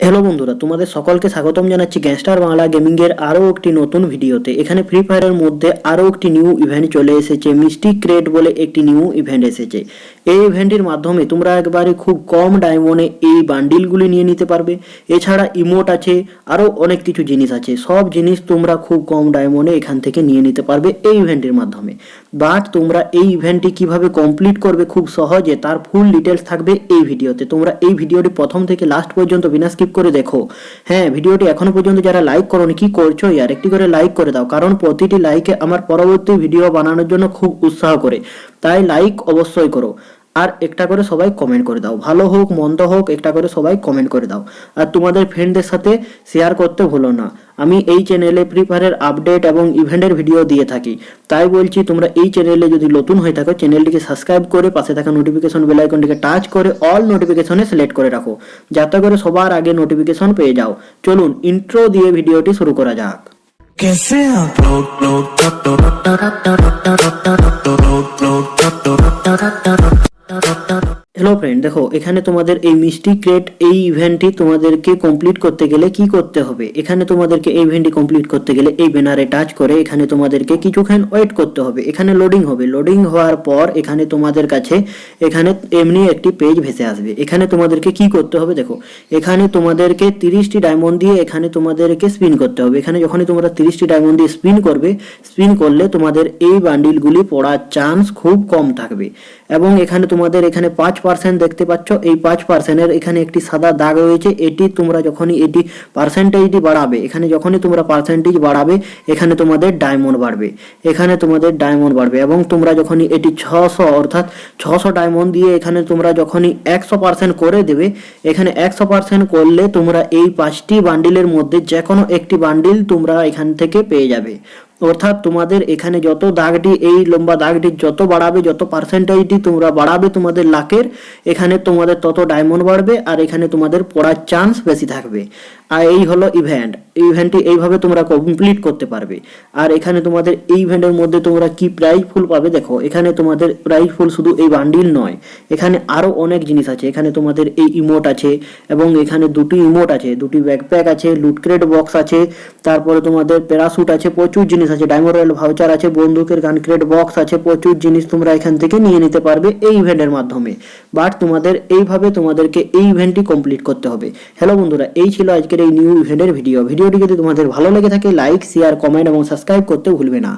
Hello বন্ধুরা, তোমাদের সকলকে স্বাগতম জানাচ্ছি গ্যাংস্টার বাংলা গেমিংয়ের আরও একটি নতুন ভিডিওতে। এখানে ফ্রি ফায়ারের মধ্যে আরও একটি নিউ ইভেন্ট চলে এসেছে মিস্টিক ক্রেট বলে একটি নিউ ইভেন্ট এসেছে। এই ইভেন্টের মাধ্যমে তোমরা একবারে খুব কম ডায়মন্ডে এই বান্ডিলগুলি নিয়ে নিতে পারবে। এছাড়া ইমোট আছে আরও অনেক কিছু জিনিস আছে। সব জিনিস তোমরা খুব কম ডায়মন্ডে এখান থেকে নিয়ে নিতে পারবে এই ইভেন্টের মাধ্যমে। বাট তোমরা এই ইভেন্টটি কীভাবে কমপ্লিট করবে খুব সহজে, তার ফুল ডিটেলস থাকবে এই ভিডিওতে তোমরা এই ভিডিওটি প্রথম থেকে লাস্ট পর্যন্ত বিনা স্কিপ করে দেখো। হ্যাঁ ভিডিওটি এখনও পর্যন্ত যারা লাইক করোনি, কি করছ? ইয়ার একটি করে লাইক করে দাও, কারণ প্রতিটি লাইকে আমার পরবর্তী ভিডিও বানানোর জন্য খুব উৎসাহ করে। তাই লাইক অবশ্যই করো। আর একটা করে সবাই কমেন্ট করে দাও ভালো হোক মন্দ হোক একটা করে সবাই কমেন্ট করে দাও আর তোমাদের ফ্রেন্ডদের সাথে শেয়ার করতে ভুলো না আমি এই চ্যানেলে ফ্রি ফায়ারের আপডেট এবং ইভেন্টের ভিডিও দিয়ে থাকি তাই বলছি তোমরা এই চ্যানেলে যদি নতুন হয়ে থাকো চ্যানেলটিকে সাবস্ক্রাইব করে পাশে থাকা নোটিফিকেশন বেল আইকনটিকে টাচ করে অল নোটিফিকেশনে সিলেক্ট করে রাখো যাতে করে সবার আগে নোটিফিকেশন পেয়ে যাও চলুন ইন্ট্রো দিয়ে ভিডিওটি শুরু করা যাক कैसे आप হ্যালো ফ্রেন্ড দেখো, এখানে তোমাদের এই মিষ্টি ক্রেট এই ইভেন্টটি তোমাদেরকে কমপ্লিট করতে গেলে কি করতে হবে? এখানে তোমাদেরকে এই ইভেন্টটি কমপ্লিট করতে গেলে এই ব্যানারে টাচ করে এখানে তোমাদেরকে কিছুক্ষণ ওয়েট করতে হবে। এখানে লোডিং হবে। লোডিং হওয়ার পর এখানে তোমাদের কাছে এখানে এমনি একটি পেজ ভেসে আসবে। এখানে তোমাদেরকে কি করতে হবে দেখো, এখানে তোমাদেরকে তিরিশটি ডায়মন্ড দিয়ে এখানে তোমাদেরকে স্পিন করতে হবে। এখানে যখনই তোমরা তিরিশটি ডায়মন্ড দিয়ে স্পিন করবে স্পিন করলে তোমাদের এই বান্ডিলগুলি পড়ার চান্স খুব কম থাকবে। এবং এখানে তোমাদের এখানে পাঁচ পার্সেন্ট দেখতে পাচ্ছ, এই পাঁচ পার্সেন্টের এখানে একটি সাদা দাগ রয়েছে। এটি তোমরা যখনই এটি পার্সেন্টেজটি বাড়াবে, এখানে যখনই তোমরা পার্সেন্টেজ বাড়াবে, এখানে তোমাদের ডায়মন্ড বাড়বে। এখানে তোমাদের ডায়মন্ড বাড়বে এবং তোমরা যখনই এটি ছশো অর্থাৎ ছশো ডায়মন্ড দিয়ে এখানে তোমরা যখনই একশো পার্সেন্ট করে দেবে, এখানে একশো পার্সেন্ট করলে তোমরা এই পাঁচটি বান্ডিলের মধ্যে যে কোনো একটি বান্ডিল তোমরা এখান থেকে পেয়ে যাবে। অর্থাৎ তোমাদের এখানে যত দাগটি, এই লম্বা দাগটি যত বাড়াবে, যত পার্সেন্টেজটি তোমরা বাড়াবে তোমাদের লাকের, এখানে তোমাদের তত ডায়মন্ড বাড়বে আর এখানে তোমাদের পড়ার চান্স বেশি থাকবে। আর এই হলো ইভেন্ট ইভেন্টটি এইভাবে তোমরা কমপ্লিট করতে পারবে। আর এখানে তোমাদের এই ইভেন্টের মধ্যে তোমরা কি প্রাইজ ফুল পাবে দেখো, এখানে তোমাদের প্রাইজ ফুল শুধু এই বান্ডিল নয়, এখানে আরও অনেক জিনিস আছে। এখানে তোমাদের এই ইমোট আছে এবং এখানে দুটি ইমোট আছে, দুটি ব্যাকপ্যাক আছে লুটক্রেট বক্স আছে, তারপরে তোমাদের প্যারাশুট আছে, প্রচুর জিনিস আছে রয়্যাল ভাউচার আছে, বন্দুকের গান ক্রেট বক্স আছে, প্রচুর জিনিস তোমরা এখান থেকে নিয়ে নিতে পারবে এই ইভেন্টের মাধ্যমে। বাট তোমাদের এইভাবে তোমাদেরকে এই ইভেন্টটি কমপ্লিট করতে হবে। হ্যালো বন্ধুরা, এই ছিল আজকের এই নিউ ইভেন্টের ভিডিও ভিডিওটি যদি তোমাদের ভালো লেগে থাকে লাইক শেয়ার কমেন্ট এবং সাবস্ক্রাইব করতে ভুলবে না।